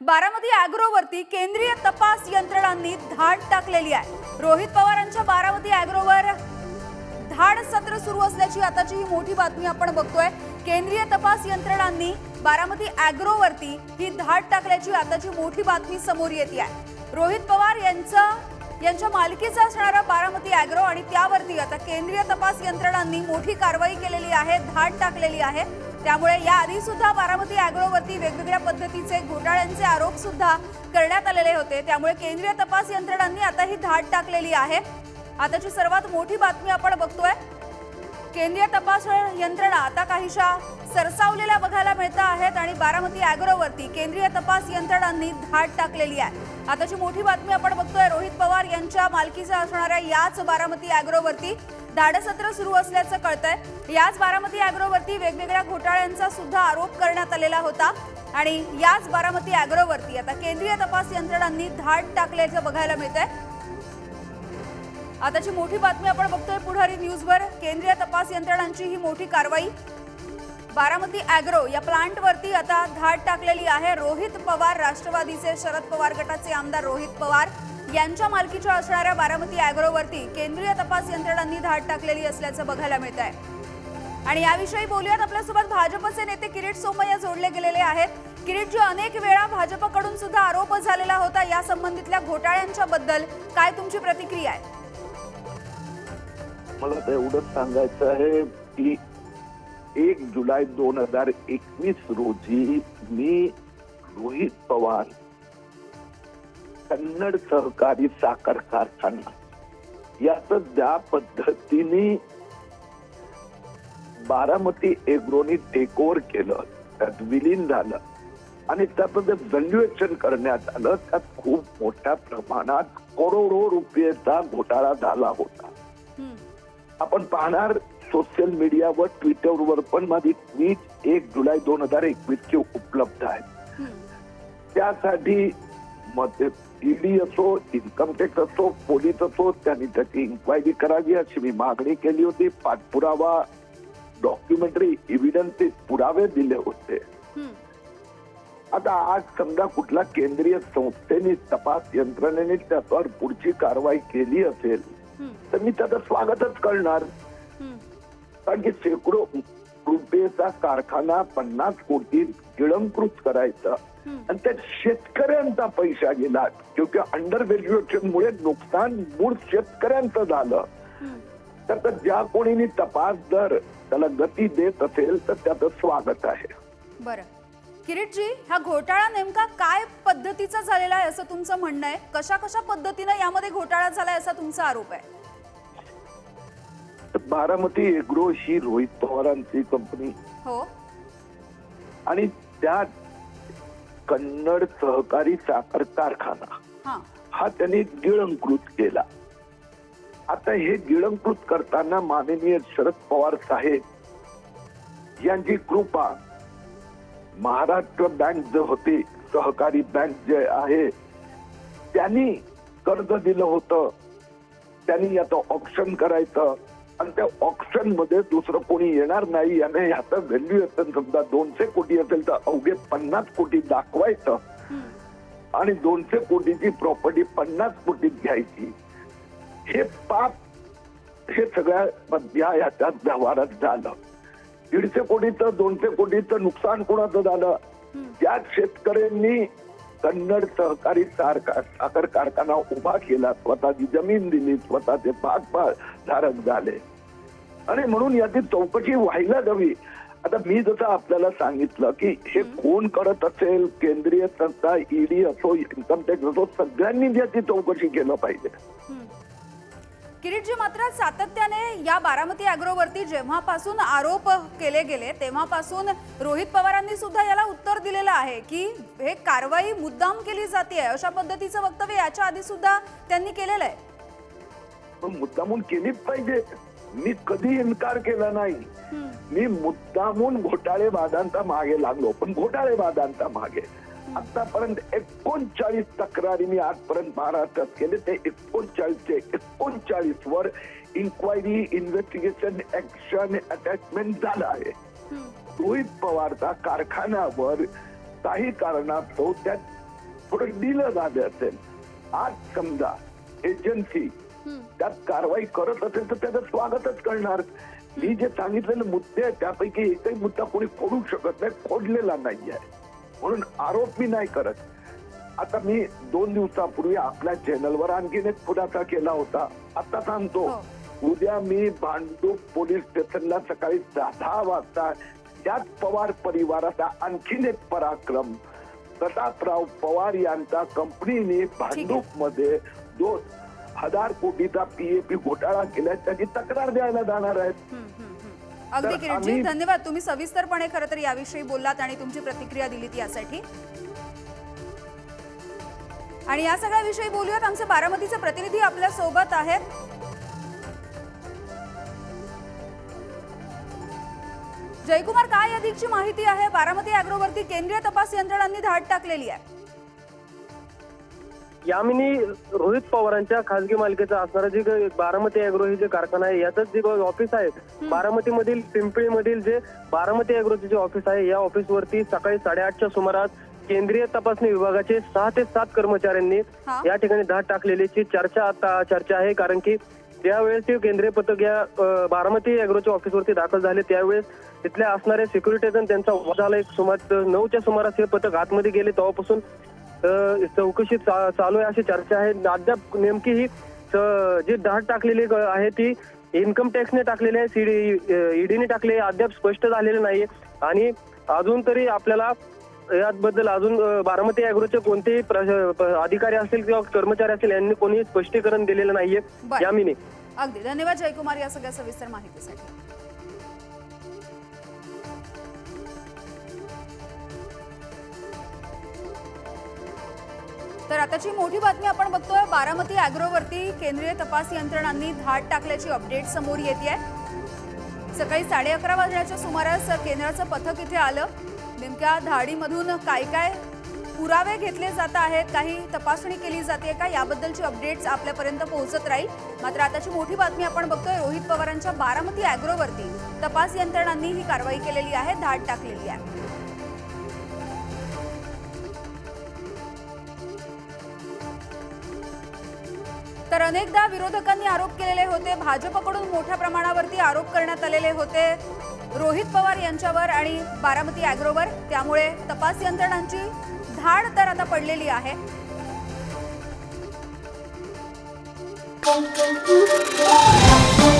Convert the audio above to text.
बारामती अॅग्रोवरती केंद्रीय तपास यंत्रणांनी धाड टाकलेली आहे. रोहित पवारांच्या बारामती अॅग्रोवर धाड सत्र सुरू असल्याची आताची ही मोठी बातमी आपण बघतोय. केंद्रीय तपास यंत्रणांनी बारामती अॅग्रोवरती ही धाड टाकल्याची आताची मोठी बातमी समोर येते आहे. रोहित पवार यांचं यांच्या मालकीचा असणारा बारामती अॅग्रो आणि त्यावरती आता केंद्रीय तपास यंत्रणांनी मोठी कारवाई केलेली आहे धाड टाकलेली आहे. त्यामुळे याआधी सुद्धा बारामती अॅग्रोवरती वेगवेगळ्या पद्धतीचे घोटाळ्यांचे आरोप सुद्धा करण्यात आलेले होते. त्यामुळे केंद्रीय तपास यंत्रणांनी आता ही धाड टाकलेली आहे. आताची सर्वात मोठी बातमी आपण बघतोय. केंद्रीय तपास यंत्रणा आता काहीशा सरसावलेल्या बघायला मिळत आहेत आणि बारामती अॅग्रोवरती केंद्रीय तपास यंत्रणांनी धाड टाकलेली आहे. आताची मोठी बातमी आपण बघतोय. रोहित पवार यांच्या मालकीचा असणाऱ्या याच बारामती अॅग्रोवरती धाडसत्र सुरू असल्याचं कळतंय. याच बारामती अॅग्रोवरती वेगवेगळ्या घोटाळ्यांचा सुद्धा आरोप करण्यात आलेला होता. आणि याच बारामती अॅग्रोवरती आता केंद्रीय तपास यंत्रणांनी धाड टाकल्याचं बघायला मिळतंय. आताची मोठी बातमी आपण बघतोय पुढारी न्यूजवर. केंद्रीय तपास यंत्रणांची ही मोठी कारवाई. बारामती अॅग्रो या प्लांटवरती आता धाड टाकलेली आहे. रोहित पवार राष्ट्रवादीचे शरद पवार गटाचे आमदार रोहित पवार यांच्या मालकीच्या असणाऱ्या बारामती ॲग्रोवरती केंद्रीय तपास यंत्रणांनी धाड टाकलेली असल्याचं बघायला मिळत आहे आणि याविषयी बोलूयात. आपल्यासोबत भाजपचे नेते किरीट सोमय्या जोडले गेलेले आहेत. किरीटजी अनेक वेळा भाजपकडून सुद्धा आरोप झालेला होता. या संबंधितल्या घोटाळ्यांच्या बद्दल काय तुमची प्रतिक्रिया आहे? मला एवढंच सांगायचं आहे की एक जुलै दोन हजार एकवीस रोजी मी रोहित पवार कन्नड सहकारी साखर कारखाना याच ज्या पद्धतीने बारामती एग्रोनी टेक ओव्हर केलं त्यात विलीन झालं आणि त्याचं जे व्हॅल्युएशन करण्यात आलं त्यात खूप मोठ्या प्रमाणात करोडो रुपयेचा घोटाळा झाला होता. आपण पाहणार सोशल मीडियावर ट्विटरवर पण माझी ट्विट एक जुलै दोन हजार एकवीस ची उपलब्ध आहे. त्यासाठी ईडी असो इन्कम टॅक्स असो पोलीस असो त्यांनी त्याची इन्क्वायरी करावी अशी मी मागणी केली होती. पाठपुरावा डॉक्युमेंटरी एव्हिडन्स पुरावे दिले होते. आता आज समजा कुठला केंद्रीय संस्थेने तपास यंत्रणेने त्यावर पुढची कारवाई केली असेल तर मी त्याचं स्वागतच करणार. की शेकडो रुपयेचा कारखाना पन्नास कोटी गिळंकृत करायचा. आणि त्यात शेतकऱ्यांचा पैसा गेला क्योंकि अंडर व्हॅल्युएशन मुळे नुकसान मूळ शेतकऱ्यांचं झालं. तर ज्या कोणीने तपास जर त्याला गती देत असेल तर त्याचं स्वागत आहे. बरं. किरीटजी हा घोटाळा नेमका काय पद्धतीचा झालेला आहे असं तुमचं म्हणणं आहे? कशा कशा पद्धतीनं यामध्ये घोटाळा झालाय असा तुमचा आरोप आहे? बारामती एग्रो ही रोहित पवारांची कंपनी हो. आणि त्यात कन्नड सहकारी साखर कारखाना. हां. हा त्यांनी गिळंकृत केला. आता हे गिळंकृत करताना माननीय शरद पवार साहेब यांची कृपा महाराष्ट्र बँक जे होती सहकारी बँक जे आहे त्यांनी कर्ज दिलं होतं. त्यांनी याचं ऑप्शन करायचं. आणि त्या ऑप्शनमध्ये दुसरं कोणी येणार नाही याने ह्याचं व्हॅल्यू असेल समजा दोनशे कोटी असेल तर अवघे पन्नास कोटी दाखवायचं. आणि दोनशे कोटीची प्रॉपर्टी पन्नास कोटीत घ्यायची. हे पाप हे सगळ्या मध्या याच्यात व्यवहारात झालं. दीडशे कोटीचं दोनशे कोटीचं नुकसान कोणाचं झालं. त्या शेतकऱ्यांनी कन्नड सहकारी साखर कारखाना उभा केला. स्वतःची जमीन दिली. स्वतःचे भाग धारक झाले. आणि म्हणून याची चौकशी व्हायला हवी. आता मी जसं आपल्याला सांगितलं की हे कोण करत असेल? केंद्रीय संस्था ईडी असो इन्कम टॅक्स असो सगळ्यांनी याची चौकशी केलं पाहिजे. किरीटजी मात्र सातत्याने या बारामती अॅग्रोवरती जेव्हापासून आरोप केले गेले तेव्हापासून रोहित पवारांनी सुद्धा याला उत्तर दिलेलं आहे की हे कारवाई मुद्दाम केली जाते अशा पद्धतीचं वक्तव्य याच्या आधी सुद्धा त्यांनी केलेलं आहे. पण मुद्दामून केलीच पाहिजे. मी कधी इन्कार केला नाही. मी मुद्दामून घोटाळेबाजांचा मागे लागलो पण घोटाळेबाजांचा मागे. आतापर्यंत एकोणचाळीस तक्रारी मी आजपर्यंत महाराष्ट्रात केले ते एकोणचाळीसचे एकोणचाळीस वर इन्क्वायरी इन्व्हेस्टिगेशन ऍक्शन अटॅचमेंट झालं आहे. रोहित पवारचा कारखान्यावर काही कारणास्तव त्या थोडं दिलं झालं असेल. आज समजा एजन्सी. त्यात कारवाई करत असेल तर त्याचं स्वागतच करणार. मी जे सांगितलेले मुद्दे आहेत त्यापैकी एकही मुद्दा कोणी फोडू शकत नाही फोडलेला नाहीये. म्हणून आरोप मी नाही करत. आता मी दोन दिवसापूर्वी आपल्या चॅनलवर आणखीन एक खुलासा केला होता. आता सांगतो. हो. उद्या मी भांडूप पोलीस स्टेशनला सकाळी दहा वाजता याच पवार परिवाराचा आणखीन एक पराक्रम. प्रतापराव पवार यांचा कंपनीने भांडूपमध्ये दोन हजार कोटीचा पीएपी घोटाळा केला त्याची तक्रार द्यायला जाणार आहेत. अगदी किरीटजी धन्यवाद. तुम्ही सविस्तरपणे खरं तर याविषयी बोललात आणि तुमची प्रतिक्रिया दिलीत यासाठी. आणि या सगळ्या विषयी बोलूयात. आमचे बारामतीचे प्रतिनिधी आपल्यासोबत आहेत. जयकुमार काय अधिकची माहिती आहे? बारामती अॅग्रोवरती केंद्रीय तपास यंत्रणांनी धाड टाकलेली आहे. यामिनी रोहित पवारांच्या खासगी मालकीचा असणारा जे बारामती अॅग्रो हे जे कारखाना आहे याचंच जे ऑफिस आहे बारामती मधील पिंपळी मधील जे बारामती अॅग्रोचे जे ऑफिस आहे या ऑफिस वरती सकाळी साडेआठच्या सुमारास केंद्रीय तपासणी विभागाचे सहा ते सात कर्मचाऱ्यांनी. या ठिकाणी धाड टाकलेलीची चर्चा आता चर्चा आहे कारण की त्यावेळेस ते केंद्रीय पथक या बारामती अॅग्रोच्या ऑफिसवरती दाखल झाले त्यावेळेस तिथल्या असणाऱ्या सिक्युरिटीजन त्यांचा वाद झाला एक सुमार नऊच्या सुमारास हे पथक आतमध्ये गेले. तेव्हापासून चौकशी चा- चालू आहे अशी चर्चा आहे. अद्याप नेमकी ही जी दाट टाकलेली ग- आहे ती इन्कम टॅक्सने टाकलेली आहे सीडी ईडीने टाकली आहे. अद्याप स्पष्ट झालेले नाहीये. आणि अजून तरी आपल्याला याबद्दल अजून बारामती अॅग्रोचे कोणतेही अधिकारी असतील किंवा कर्मचारी असतील यांनी कोणीही स्पष्टीकरण दिलेलं नाहीये. यामिनी अगदी. धन्यवाद जयकुमार या सगळ्या सविस्तर माहितीसाठी. तर आताची मोठी बातमी आपण बघतोय बारामती अॅग्रोवरती केंद्रीय तपास यंत्रणांनी धाड टाकल्याची अपडेट समोर येते सकाळी साडे अकरा वाजण्याच्या सुमारास केंद्राचं पथक इथे आलं. नेमक्या धाडीमधून काय काय पुरावे घेतले जात आहेत काही तपासणी केली जाते का? याबद्दलची अपडेट्स आपल्यापर्यंत पोहोचत राहील. मात्र आताची मोठी बातमी आपण बघतोय रोहित पवारांच्या बारामती अॅग्रोवरती तपास यंत्रणांनी ही कारवाई केलेली आहे धाड टाकलेली आहे. तर अनेकदा विरोधकांनी आरोप केलेले होते. भाजपकडून मोठ्या प्रमाणावरती आरोप करण्यात आलेले होते. रोहित पवार यांच्यावर आणि बारामती अॅग्रोवर. त्यामुळे तपास यंत्रणांची धाड तर आता पडलेली आहे. Thank you.